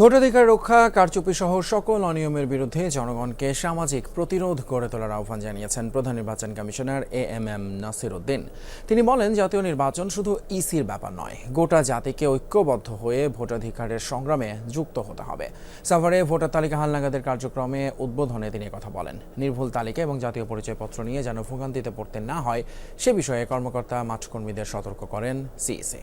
ভোটাধিকার রক্ষা, কারচুপি সহ সকল অনিয়মের বিরুদ্ধে জনগণকে সামাজিক প্রতিরোধ গড়ে তোলার আহ্বান জানিয়েছেন প্রধান নির্বাচন commissioner A M M Nasir Uddin তিনি বলেন, জাতীয় নির্বাচন শুধু ইসির ব্যাপার নয়, গোটা জাতিকে ঐক্যবদ্ধ হয়ে ভোটাধিকারের সংগ্রামে যুক্ত হতে হবে। সাভারে ভোটার তালিকা হালনাগাদের কার্যক্রমে উদ্বোধনে তিনি কথা বলেন। নির্ভুল তালিকা এবং জাতীয় পরিচয়পত্র নিয়ে যেন ভোগান্তিতে পড়তে না হয়, সে বিষয়ে কর্মকর্তা, মাঠকর্মীদের সতর্ক করেন সিইসি।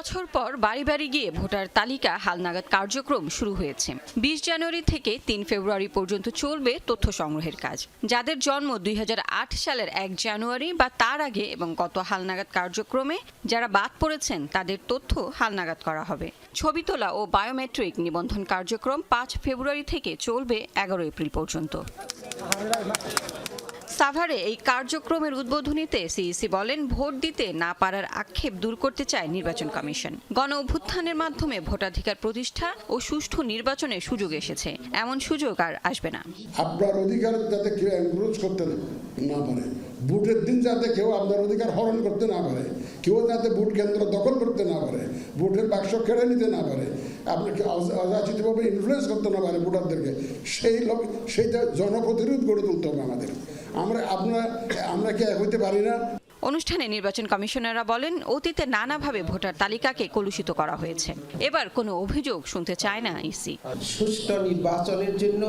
বছর পর বাড়ি বাড়ি গিয়ে ভোটার তালিকা হালনাগাদ কার্যক্রম শুরু হয়েছে। বিশ জানুয়ারি থেকে তিন ফেব্রুয়ারি পর্যন্ত চলবে তথ্য সংগ্রহের কাজ। যাদের জন্ম দুই হাজার আট সালের এক জানুয়ারি বা তার আগে এবং গত হালনাগাদ কার্যক্রমে যারা বাদ পড়েছেন, তাদের তথ্য হালনাগাদ করা হবে। ছবি তোলা ও বায়োমেট্রিক নিবন্ধন কার্যক্রম পাঁচ ফেব্রুয়ারি থেকে চলবে এগারো এপ্রিল পর্যন্ত। সাভারে এই কার্যক্রমের উদ্বোধনীতে সিইসি বলেন, ভোট দিতে না পারার আক্ষেপ দূর করতে চায় নির্বাচন কমিশন। গণ অভ্যুত্থানের মাধ্যমে ভোটাধিকার প্রতিষ্ঠা ও সুষ্ঠু নির্বাচনের সুযোগ এসেছে। এমন সুযোগ আর আসবে না। আপনার অধিকার যাতে কেউ করতে না পারে। ভোটের দিন যাতে কেউ আপনার অধিকার হরণ করতে না পারে কেউ যাতে ভোট কেন্দ্র দখল করতে না পারে ভোটের বাক্স কেড়ে নিতে না পারে আপনাকে অযাচিতভাবে ইনফ্লুয়েন্স করতে না পারে ভোটারদেরকে সেই লোক সেইটা জনপ্রতিরোধ গড়ে তুলতে হবে আমাদের। আমরা আমরা আমরা কি এক হইতে পারি না? অনুষ্ঠানে নির্বাচন কমিশনাররা বলেন অতীতে নানাভাবে ভোটার তালিকাকে কলুষিত করা হয়েছে। এবার কোনো অভিযোগ শুনতে চায় না ইসি। সুষ্ঠু নির্বাচনের জন্য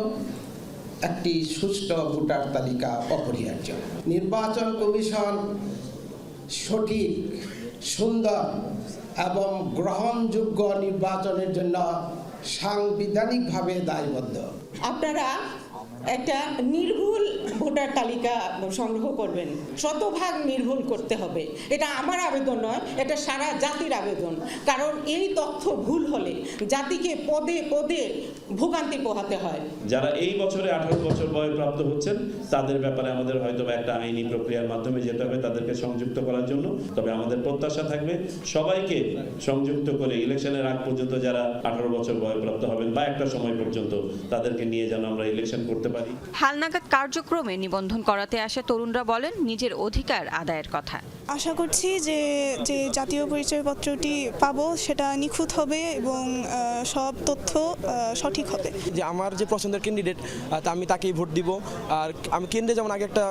একটি সুষ্ঠু ভোটার তালিকা অপরিহার্য। নির্বাচন কমিশন সঠিক, সুন্দর এবং গ্রহণযোগ্য নির্বাচনের জন্য সাংবিধানিকভাবে দায়বদ্ধ। আপনারা একটা নির্ভুল ভোটার তালিকা সংগ্রহ করবেন। শতভাগ নির্ভুল করতে হবে। এটা আমার আবেদন নয়, এটা সারা জাতির আবেদন। কারণ এই তথ্য ভুল হলে জাতিকে পদে পদে ভোগান্তি পোহাতে হয়। যারা এই বছরে আঠারো বছর বয়স প্রাপ্ত হচ্ছেন, তাদের ব্যাপারে আমাদের হয়তো একটা আইনি প্রক্রিয়ার মাধ্যমে যেতে হবে তাদেরকে সংযুক্ত করার জন্য। তবে আমাদের প্রত্যাশা থাকবে সবাইকে সংযুক্ত করে ইলেকশনের আগ পর্যন্ত যারা আঠারো বছর বয়স প্রাপ্ত হবেন বা একটা সময় পর্যন্ত তাদেরকে নিয়ে যেন আমরা ইলেকশন করতে পারি। হালনাগাদ কার্যক্রমে নিবন্ধন করাতে আসা তরুণরা বলেন নিজের অধিকার আদায়ের কথা। আশা করছি যে যে জাতীয় পরিচয়পত্রটি পাবো সেটা নিখুঁত হবে এবং সব তথ্য সঠিক হবে। যে আমার যে পছন্দের ক্যান্ডিডেট তা আমি তাকেই ভোট দিব। আর আমি কেন্দ্রে যেমন আগে একটা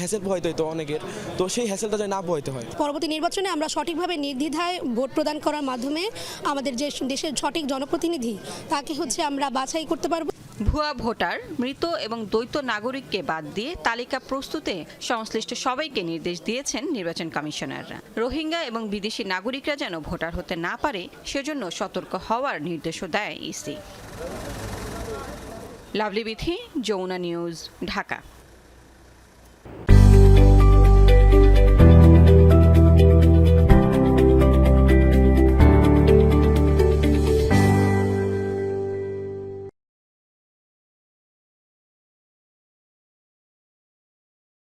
হ্যাসেল পোহাইতে হতো অনেকের তো সেই হ্যাসেলটা যেন না পোহাইতে হয়। পরবর্তী নির্বাচনে আমরা সঠিকভাবে নির্দ্বিধায় ভোট প্রদান করার মাধ্যমে আমাদের যে দেশের সঠিক জনপ্রতিনিধি তাকে হচ্ছে আমরা বাছাই করতে পারব। ভুয়া ভোটার, মৃত এবং দ্বৈত নাগরিককে বাদ দিয়ে তালিকা প্রস্তুতে সংশ্লিষ্ট সবাইকে নির্দেশ দিয়েছেন নির্বাচন কমিশনাররা। রোহিঙ্গা এবং বিদেশি নাগরিকরা যেন ভোটার হতে না পারে, সেজন্য সতর্ক হওয়ার নির্দেশও দেয় ইসি। লাভলি বিথি, যমুনা নিউজ, ঢাকা।